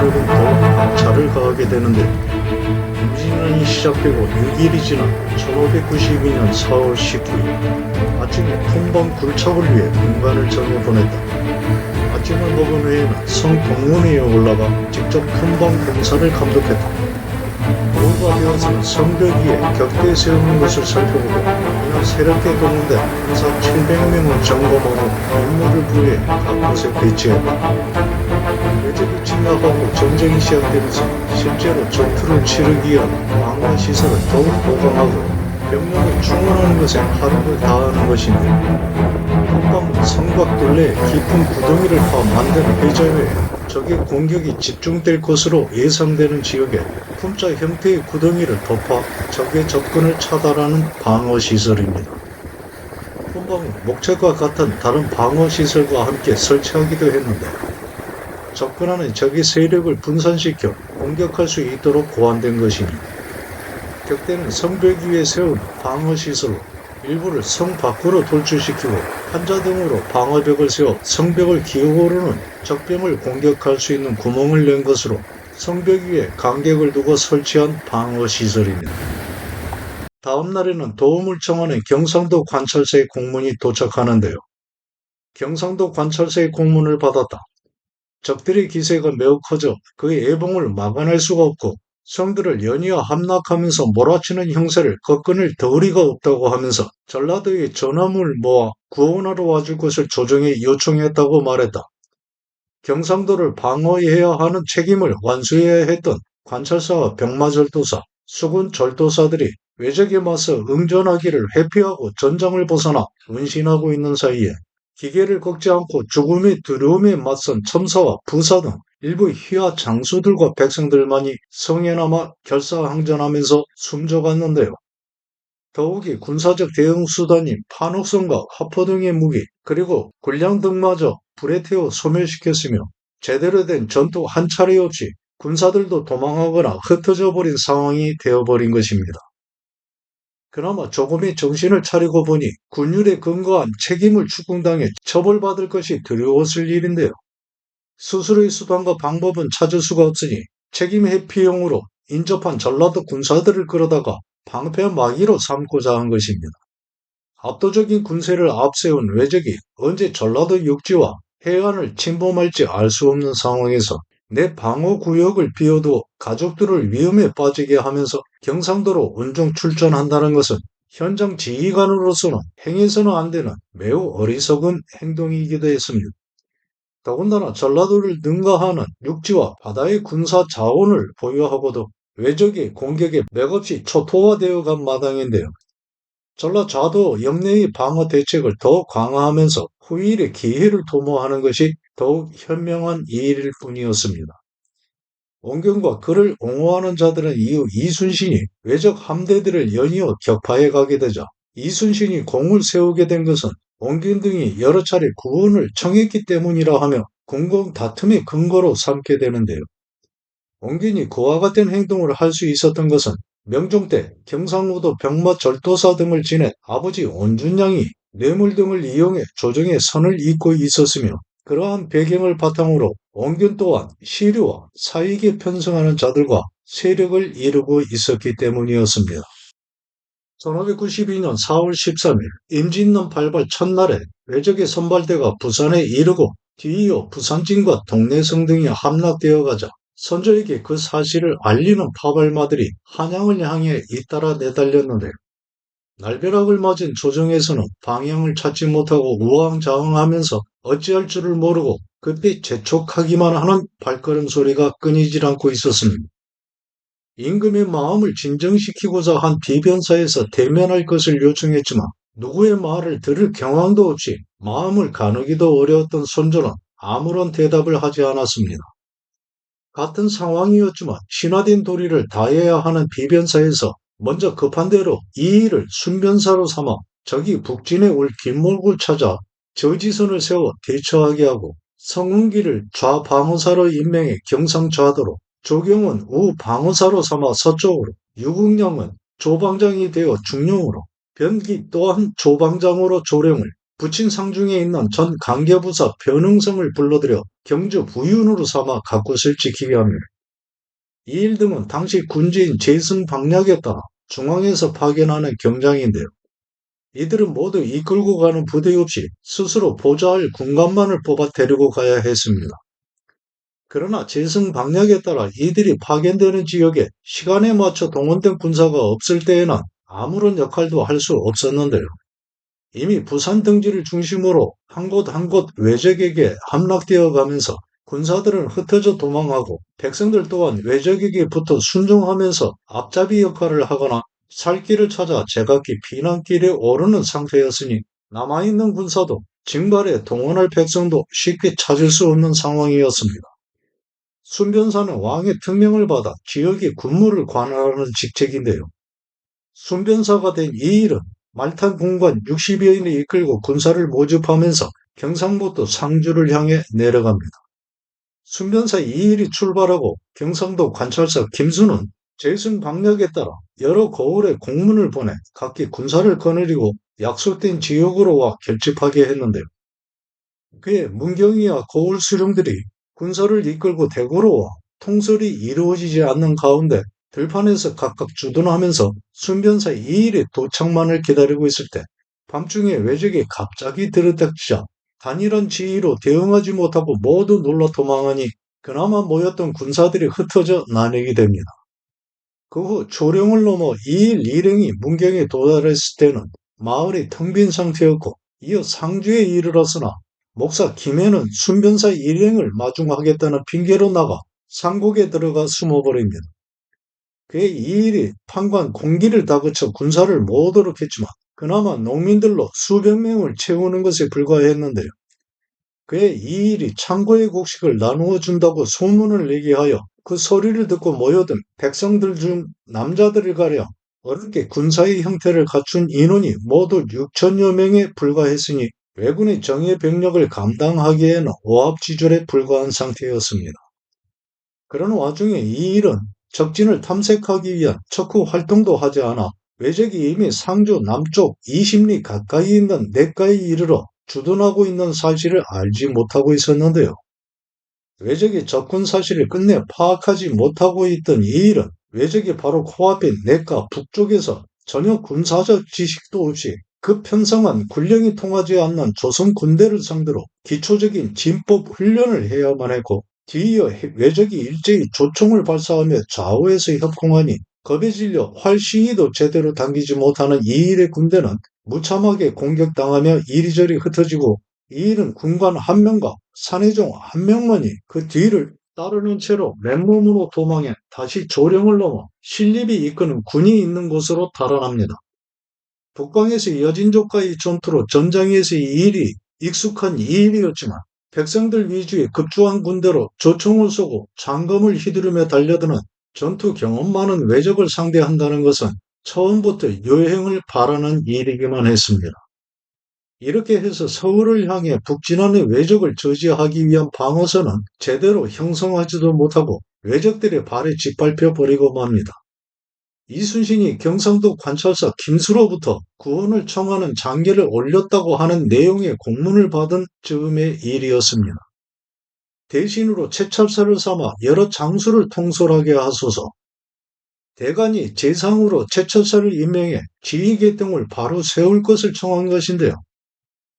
더욱 박차를 가하게 되는데 임진년이 시작되고 6일이 지난 1592년 4월 19일 아침에 품번 굴착을 위해 군관을 정해 보냈다. 아침을 먹은 후에는 성 동문회에 올라가 직접 품번 공사를 감독했다. 오후가 되어서는 성벽 위에 격대 세우는 것을 살펴보고 이날 새롭게 동원된 군사 700명을 점검하고 임무를 부여해 각 곳에 배치했다. 외적이 침략하고 전쟁이 시작되면서 실제로 전투를 치르기 위한 방어 시설을 더욱 보강하고 병력을 충원하는 것에 하루를 다하는 것인데 한방 성곽 둘레에 깊은 구덩이를 파 만든 해저외에 적의 공격이 집중될 것으로 예상되는 지역에 품자 형태의 구덩이를 덮어 적의 접근을 차단하는 방어 시설입니다. 품방은 목책과 같은 다른 방어 시설과 함께 설치하기도 했는데 접근하는 적의 세력을 분산시켜 공격할 수 있도록 고안된 것이니 격대는 성벽 위에 세운 방어시설로 일부를 성 밖으로 돌출시키고 한자 등으로 방어벽을 세워 성벽을 기어오르는 적병을 공격할 수 있는 구멍을 낸 것으로 성벽 위에 간격을 두고 설치한 방어시설입니다. 다음 날에는 도움을 청하는 경상도 관찰사의 공문이 도착하는데요. 경상도 관찰사의 공문을 받았다. 적들의 기세가 매우 커져 그의 애봉을 막아낼 수가 없고 성들을 연이어 함락하면서 몰아치는 형세를 꺾어낼 덜이가 없다고 하면서 전라도의 전함을 모아 구원하러 와줄 것을 조정에 요청했다고 말했다. 경상도를 방어해야 하는 책임을 완수해야 했던 관찰사와 병마절도사, 수군 절도사들이 외적에 맞서 응전하기를 회피하고 전장을 벗어나 운신하고 있는 사이에 기계를 꺾지 않고 죽음의 두려움에 맞선 첨사와 부사 등 일부 희화 장수들과 백성들만이 성에 남아 결사항전하면서 숨져갔는데요. 더욱이 군사적 대응 수단인 판옥선과 화포 등의 무기 그리고 군량 등마저 불에 태워 소멸시켰으며 제대로 된 전투 한 차례 없이 군사들도 도망하거나 흩어져 버린 상황이 되어버린 것입니다. 그나마 조금의 정신을 차리고 보니 군율에 근거한 책임을 추궁당해 처벌받을 것이 두려웠을 일인데요. 스스로의 수단과 방법은 찾을 수가 없으니 책임 회피용으로 인접한 전라도 군사들을 끌어다가 방패 마기로 삼고자 한 것입니다. 압도적인 군세를 앞세운 외적이 언제 전라도 육지와 해안을 침범할지 알 수 없는 상황에서 내 방어 구역을 비워도 가족들을 위험에 빠지게 하면서 경상도로 운종 출전한다는 것은 현장 지휘관으로서는 행해서는 안 되는 매우 어리석은 행동이기도 했습니다. 더군다나 전라도를 능가하는 육지와 바다의 군사 자원을 보유하고도 외적의 공격에 맥없이 초토화되어 간 마당인데요. 전라좌도 영내의 방어 대책을 더 강화하면서 후일의 기회를 도모하는 것이 더욱 현명한 일일 뿐이었습니다. 원경과 그를 옹호하는 자들은 이후 이순신이 외적 함대들을 연이어 격파해 가게 되자 이순신이 공을 세우게 된 것은 원균 등이 여러 차례 구원을 청했기 때문이라 하며 공공 다툼의 근거로 삼게 되는데요. 원균이 그와 같은 행동을 할 수 있었던 것은 명종 때 경상우도 병마 절도사 등을 지낸 아버지 원준양이 뇌물 등을 이용해 조정에 선을 잇고 있었으며 그러한 배경을 바탕으로 원균 또한 시류와 사익에 편성하는 자들과 세력을 이루고 있었기 때문이었습니다. 1592년 4월 13일 임진년 발발 첫날에 외적의 선발대가 부산에 이르고 뒤이어 부산진과 동래성 등이 함락되어 가자 선조에게 그 사실을 알리는 파발마들이 한양을 향해 잇따라 내달렸는데 날벼락을 맞은 조정에서는 방향을 찾지 못하고 우왕좌왕하면서 어찌할 줄을 모르고 그때 재촉하기만 하는 발걸음 소리가 끊이질 않고 있었습니다. 임금의 마음을 진정시키고자 한 비변사에서 대면할 것을 요청했지만 누구의 말을 들을 경황도 없이 마음을 가누기도 어려웠던 손조는 아무런 대답을 하지 않았습니다. 같은 상황이었지만 신화된 도리를 다해야 하는 비변사에서 먼저 급한 대로 이 일을 순변사로 삼아 적이 북진에 올 길목을 찾아 저지선을 세워 대처하게 하고 성운기를 좌방어사로 임명해 경상좌도로 조경은 우방어사로 삼아 서쪽으로 유국령은 조방장이 되어 중령으로 변기 또한 조방장으로 조령을 부친 상중에 있는 전 강계부사 변흥성을 불러들여 경주 부윤으로 삼아 가곳을 지키게 합니다. 이일 등은 당시 군주인 제승방략에 따라 중앙에서 파견하는 경장인데요. 이들은 모두 이끌고 가는 부대 없이 스스로 보좌할 군관만을 뽑아 데리고 가야 했습니다. 그러나 제승방략에 따라 이들이 파견되는 지역에 시간에 맞춰 동원된 군사가 없을 때에는 아무런 역할도 할 수 없었는데요. 이미 부산 등지를 중심으로 한 곳 한 곳 외적에게 함락되어 가면서 군사들은 흩어져 도망하고 백성들 또한 외적에게 붙어 순종하면서 앞잡이 역할을 하거나 살 길을 찾아 제각기 피난길에 오르는 상태였으니 남아있는 군사도 징발에 동원할 백성도 쉽게 찾을 수 없는 상황이었습니다. 순변사는 왕의 특명을 받아 지역의 군무를 관할하는 직책인데요. 순변사가 된 이 일은 말탄 군관 60여인을 이끌고 군사를 모집하면서 경상북도 상주를 향해 내려갑니다. 순변사 이 일이 출발하고 경상도 관찰사 김수는 제승 방략에 따라 여러 거울에 공문을 보내 각기 군사를 거느리고 약속된 지역으로 와 결집하게 했는데요. 그의 문경이와 거울 수령들이 군사를 이끌고 대구로 와 통솔이 이루어지지 않는 가운데 들판에서 각각 주둔하면서 순변사 이 일의 도착만을 기다리고 있을 때 밤중에 외적이 갑자기 들이닥치자 단일한 지휘로 대응하지 못하고 모두 놀라 도망하니 그나마 모였던 군사들이 흩어져 나뉘게 됩니다. 그후 초령을 넘어 2일 일행이 문경에 도달했을 때는 마을이 텅 빈 상태였고 이어 상주에 이르렀으나 목사 김해는 순변사 일행을 마중하겠다는 핑계로 나가 상국에 들어가 숨어버립니다. 그의 이 일이 판관 공기를 다그쳐 군사를 모으도록 했지만 그나마 농민들로 수백 명을 채우는 것에 불과했는데요. 그의 이 일이 창고의 곡식을 나누어 준다고 소문을 내게 하여 그 소리를 듣고 모여든 백성들 중 남자들을 가려 어렵게 군사의 형태를 갖춘 인원이 모두 6천여 명에 불과했으니 왜군의 정예 병력을 감당하기에는 오합지졸에 불과한 상태였습니다. 그런 와중에 이 일은 적진을 탐색하기 위한 척후 활동도 하지 않아 외적이 이미 상주 남쪽 20리 가까이 있는 내과에 이르러 주둔하고 있는 사실을 알지 못하고 있었는데요. 외적이 접근 사실을 끝내 파악하지 못하고 있던 이 일은 외적이 바로 코앞인 내과 북쪽에서 전혀 군사적 지식도 없이 그 편성한 군령이 통하지 않는 조선 군대를 상대로 기초적인 진법 훈련을 해야만 했고 뒤이어 외적이 일제히 조총을 발사하며 좌우에서 협공하니 겁에 질려 활시위도 제대로 당기지 못하는 이 일의 군대는 무참하게 공격당하며 이리저리 흩어지고 이 일은 군관 한 명과 산해종 한 명만이 그 뒤를 따르는 채로 맨몸으로 도망해 다시 조령을 넘어 신립이 이끄는 군이 있는 곳으로 달아납니다. 북방에서 여진족과의 전투로 전장에서 이 일이 익숙한 이 일이었지만 백성들 위주의 급조한 군대로 조총을 쏘고 장검을 휘두르며 달려드는 전투 경험 많은 외적을 상대한다는 것은 처음부터 여행을 바라는 일이기만 했습니다. 이렇게 해서 서울을 향해 북진하는 외적을 저지하기 위한 방어선은 제대로 형성하지도 못하고 외적들의 발에 짓밟혀 버리고 맙니다. 이순신이 경상도 관찰사 김수로부터 구원을 청하는 장계를 올렸다고 하는 내용의 공문을 받은 즈음의 일이었습니다. 대신으로 채찰사를 삼아 여러 장수를 통솔하게 하소서. 대간이 재상으로 채찰사를 임명해 지휘계통을 바로 세울 것을 청한 것인데요.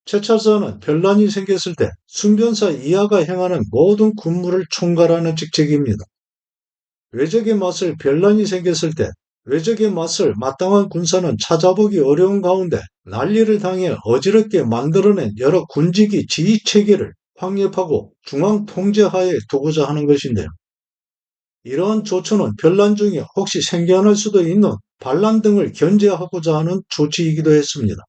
채찰사는 변란이 생겼을 때 순변사 이하가 행하는 모든 군무를 총괄하는 직책입니다. 외적의 맛을 변란이 생겼을 때 외적의 맛을 마땅한 군사는 찾아보기 어려운 가운데 난리를 당해 어지럽게 만들어낸 여러 군직이 지휘체계를 확립하고 중앙 통제하에 두고자 하는 것인데요. 이러한 조처는 변란 중에 혹시 생겨날 수도 있는 반란 등을 견제하고자 하는 조치이기도 했습니다.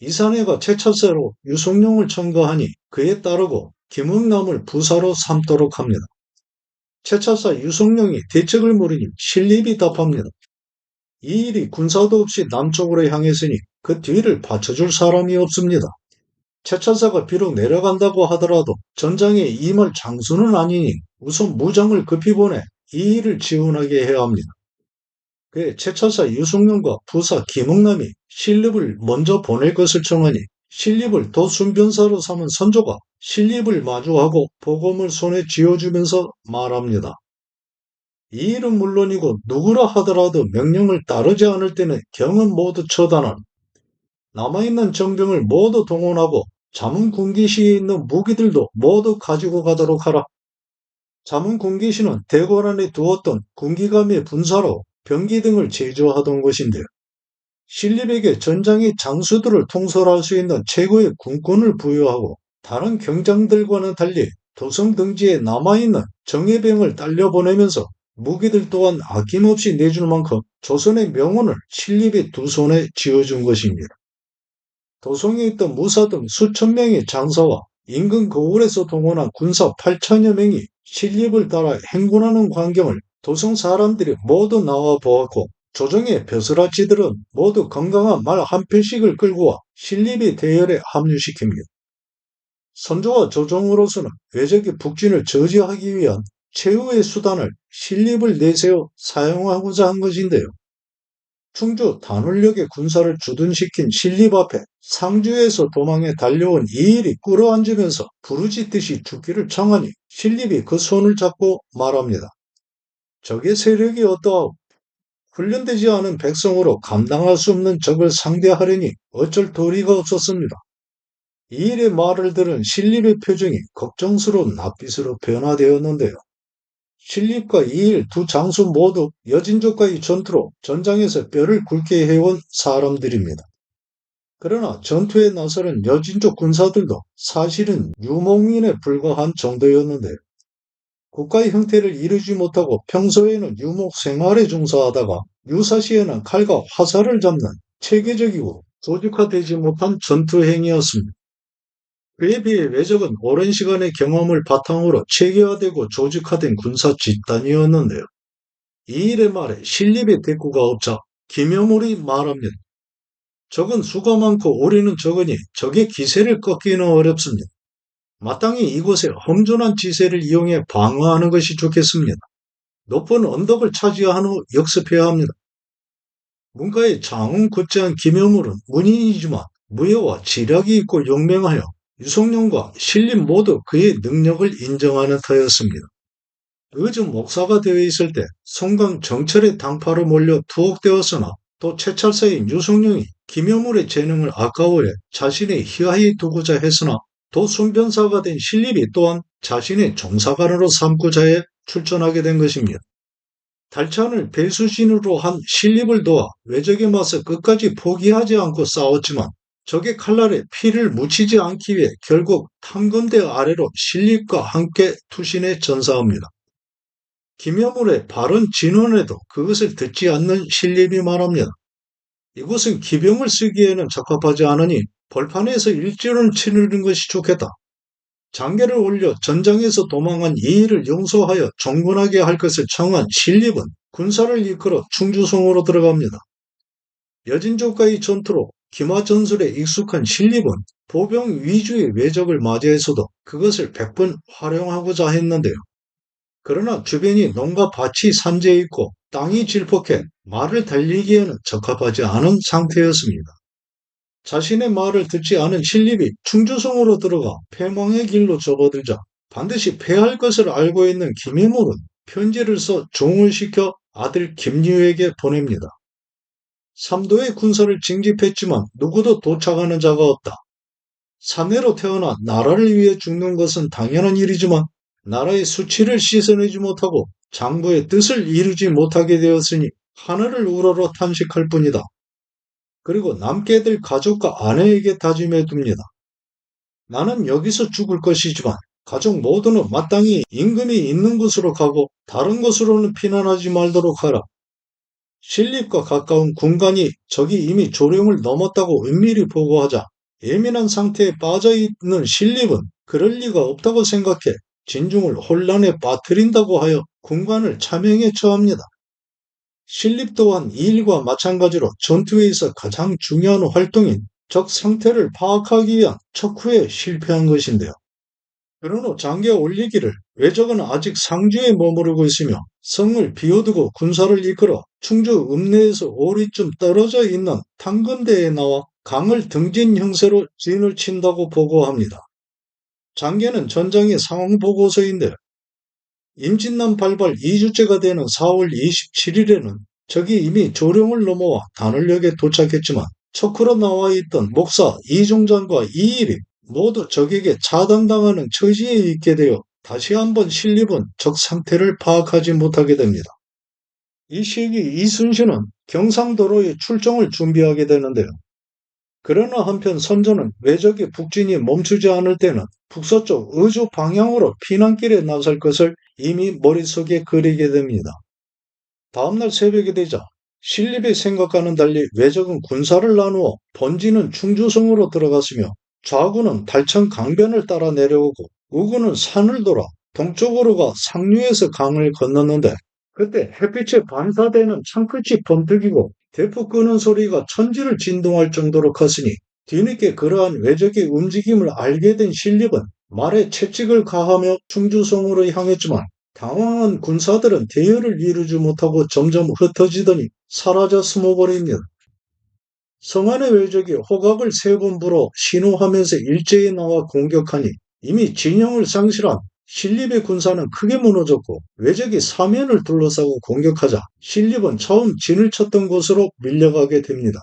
이산해가 최철세로 유성룡을 청거하니 그에 따르고 김흥남을 부사로 삼도록 합니다. 최철사 유성룡이 대책을 물으니 신립이 답합니다. 이 일이 군사도 없이 남쪽으로 향했으니 그 뒤를 받쳐줄 사람이 없습니다. 최철사가 비록 내려간다고 하더라도 전장에 임할 장수는 아니니 우선 무장을 급히 보내 이 일을 지원하게 해야 합니다. 그 최철사 유승룡과 부사 김흥남이 신립을 먼저 보낼 것을 청하니 신립을 도순변사로 삼은 선조가 신립을 마주하고 복음을 손에 쥐어주면서 말합니다. 이 일은 물론이고 누구라 하더라도 명령을 따르지 않을 때는 경은 모두 처단하는 남아있는 정병을 모두 동원하고 자문 군기시에 있는 무기들도 모두 가지고 가도록 하라. 자문 군기시는 대궐 안에 두었던 군기감의 분사로 병기 등을 제조하던 것인데요. 신립에게 전장의 장수들을 통솔할 수 있는 최고의 군권을 부여하고 다른 경장들과는 달리 도성 등지에 남아있는 정예병을 딸려보내면서 무기들 또한 아낌없이 내줄 만큼 조선의 명운을 신립의 두 손에 쥐어준 것입니다. 도성에 있던 무사 등 수천 명의 장사와 인근 거울에서 동원한 군사 8천여 명이 신립을 따라 행군하는 광경을 도성 사람들이 모두 나와 보았고 조정의 벼슬아치들은 모두 건강한 말 한 편씩을 끌고 와 신립의 대열에 합류시킵니다. 선조와 조정으로서는 외적의 북진을 저지하기 위한 최후의 수단을 신립을 내세워 사용하고자 한 것인데요. 충주 단울역의 군사를 주둔시킨 신립 앞에 상주에서 도망해 달려온 이일이 꿇어앉으면서 부르짖듯이 죽기를 청하니 신립이 그 손을 잡고 말합니다. 적의 세력이 어떠하오? 훈련되지 않은 백성으로 감당할 수 없는 적을 상대하려니 어쩔 도리가 없었습니다. 이일의 말을 들은 신립의 표정이 걱정스러운 낯빛으로 변화되었는데요. 신립과 이일 두 장수 모두 여진족과의 전투로 전장에서 뼈를 굵게 해온 사람들입니다. 그러나 전투에 나서는 여진족 군사들도 사실은 유목민에 불과한 정도였는데요. 국가의 형태를 이루지 못하고 평소에는 유목 생활에 종사하다가 유사시에는 칼과 화살을 잡는 체계적이고 조직화되지 못한 전투 행위였습니다. 그에 비해 외적은 오랜 시간의 경험을 바탕으로 체계화되고 조직화된 군사 집단이었는데요. 이 일의 말에 신립의 대꾸가 없자 김여물이 말합니다. 적은 수가 많고 우리는 적으니 적의 기세를 꺾기는 어렵습니다. 마땅히 이곳에 험준한 지세를 이용해 방어하는 것이 좋겠습니다. 높은 언덕을 차지한 후 역습해야 합니다. 문가의 장운 곧지한 김여물은 문인이지만 무예와 지략이 있고 용맹하여 유성룡과 신림 모두 그의 능력을 인정하는 터였습니다. 요즘 목사가 되어 있을 때 송강 정철의 당파로 몰려 투옥되었으나 또 최찰사인 유성룡이 김여물의 재능을 아까워해 자신의 희하에 두고자 했으나 또 순변사가 된 신립이 또한 자신의 종사관으로 삼고자 해 출전하게 된 것입니다. 달찬을 배수신으로 한 신립을 도와 외적에 맞서 끝까지 포기하지 않고 싸웠지만 적의 칼날에 피를 묻히지 않기 위해 결국 탐검대 아래로 신립과 함께 투신해 전사합니다. 김여물의 바른 진원에도 그것을 듣지 않는 신립이 말합니다. 이곳은 기병을 쓰기에는 적합하지 않으니 벌판에서 일진을 치르는 것이 좋겠다. 장계를 올려 전장에서 도망한 이일을 용서하여 종군하게 할 것을 청한 신립은 군사를 이끌어 충주성으로 들어갑니다. 여진족과의 전투로 기마 전술에 익숙한 신립은 보병 위주의 외적을 맞이해서도 그것을 백번 활용하고자 했는데요. 그러나 주변이 농가 밭이 산재해 있고 땅이 질퍽해 말을 달리기에는 적합하지 않은 상태였습니다. 자신의 말을 듣지 않은 신립이 충주성으로 들어가 패망의 길로 접어들자 반드시 패할 것을 알고 있는 김해물은 편지를 써 종을 시켜 아들 김유에게 보냅니다. 삼도의 군사를 징집했지만 누구도 도착하는 자가 없다. 사내로 태어나 나라를 위해 죽는 것은 당연한 일이지만 나라의 수치를 씻어내지 못하고 장부의 뜻을 이루지 못하게 되었으니 하늘을 우러러 탐식할 뿐이다. 그리고 남게 될 가족과 아내에게 다짐해 둡니다. 나는 여기서 죽을 것이지만 가족 모두는 마땅히 임금이 있는 곳으로 가고 다른 곳으로는 피난하지 말도록 하라. 신립과 가까운 군간이 적이 이미 조령을 넘었다고 은밀히 보고하자 예민한 상태에 빠져있는 신립은 그럴 리가 없다고 생각해 진중을 혼란에 빠뜨린다고 하여 군관을 차명에 처합니다. 신립 또한 이 일과 마찬가지로 전투에 있어 가장 중요한 활동인 적 상태를 파악하기 위한 척후에 실패한 것인데요. 후 장계 올리기를 외적은 아직 상주에 머무르고 있으며 성을 비워두고 군사를 이끌어 충주 읍내에서 오리쯤 떨어져 있는 탕건대에 나와 강을 등진 형세로 진을 친다고 보고합니다. 장계는 전장의 상황 보고서인데 임진남 발발 2주째가 되는 4월 27일에는 적이 이미 조령을 넘어와 단월역에 도착했지만 척후로 나와 있던 목사 이종장과 이일이 모두 적에게 차단당하는 처지에 있게 되어 다시 한번 신립은 적 상태를 파악하지 못하게 됩니다. 이 시기 이순신은 경상도로에 출정을 준비하게 되는데요. 그러나 한편 선조는 외적의 북진이 멈추지 않을 때는 북서쪽 의주 방향으로 피난길에 나설 것을 이미 머릿속에 그리게 됩니다. 다음날 새벽이 되자 신립의 생각과는 달리 외적은 군사를 나누어 번지는 충주성으로 들어갔으며 좌구는 달천 강변을 따라 내려오고 우구는 산을 돌아 동쪽으로가 상류에서 강을 건넜는데 그때 햇빛에 반사되는 창끝이 번뜩이고 대포 끄는 소리가 천지를 진동할 정도로 컸으니 뒤늦게 그러한 외적의 움직임을 알게 된 신립은 말에 채찍을 가하며 충주성으로 향했지만 당황한 군사들은 대열을 이루지 못하고 점점 흩어지더니 사라져 숨어버립니다. 성 안의 외적이 호각을 세 번 불어 신호하면서 일제히 나와 공격하니 이미 진영을 상실한 신립의 군사는 크게 무너졌고 외적이 사면을 둘러싸고 공격하자 신립은 처음 진을 쳤던 곳으로 밀려가게 됩니다.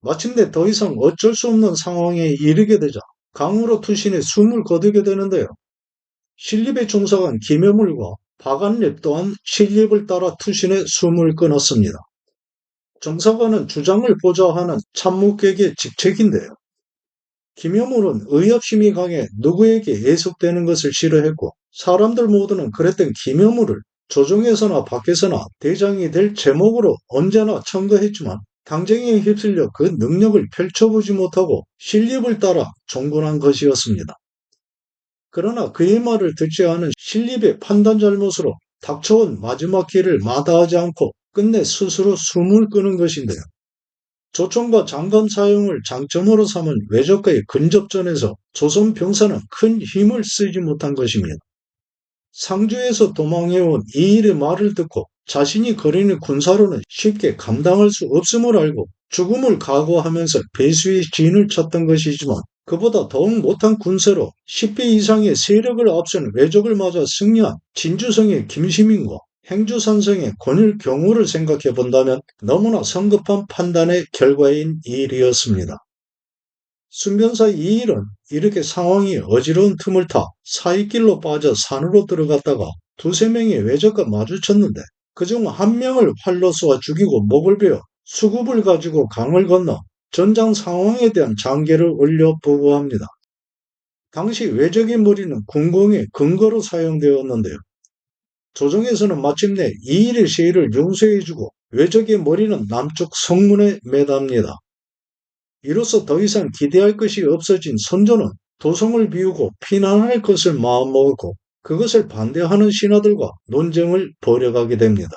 마침내 더 이상 어쩔 수 없는 상황에 이르게 되자 강으로 투신해 숨을 거두게 되는데요. 신립의 중사관 김여물과 박안립 또한 신립을 따라 투신해 숨을 끊었습니다. 정사관은 주장을 보좌하는 참모객의 직책인데요. 김여물은 의협심이 강해 누구에게 예속되는 것을 싫어했고 사람들 모두는 그랬던 김여물을 조정에서나 밖에서나 대장이 될 제목으로 언제나 청거했지만 당쟁에 휩쓸려 그 능력을 펼쳐보지 못하고 신립을 따라 종군한 것이었습니다. 그러나 그의 말을 듣지 않은 신립의 판단 잘못으로 닥쳐온 마지막 길을 마다하지 않고 끝내 스스로 숨을 끄는 것인데요. 조총과 장관 사용을 장점으로 삼은 외적과의 근접전에서 조선 병사는 큰 힘을 쓰지 못한 것입니다. 상주에서 도망해온 이 일의 말을 듣고 자신이 거리는 군사로는 쉽게 감당할 수 없음을 알고 죽음을 각오하면서 배수의 진을 쳤던 것이지만 그보다 더욱 못한 군세로 10배 이상의 세력을 앞선 외적을 맞아 승리한 진주성의 김시민과 행주산성의 권일 경우를 생각해 본다면 너무나 성급한 판단의 결과인 일이었습니다. 순변사 이 일은 이렇게 상황이 어지러운 틈을 타 사이길로 빠져 산으로 들어갔다가 두세 명의 외적과 마주쳤는데 그중 한 명을 활로 쏘아 죽이고 목을 베어 수급을 가지고 강을 건너 전장 상황에 대한 장계를 올려 보고합니다. 당시 외적의 머리는 군공의 근거로 사용되었는데요. 조정에서는 마침내 이일의 시위를 용서해주고 외적의 머리는 남쪽 성문에 매답니다. 이로써 더 이상 기대할 것이 없어진 선조는 도성을 비우고 피난할 것을 마음먹었고 그것을 반대하는 신하들과 논쟁을 벌여가게 됩니다.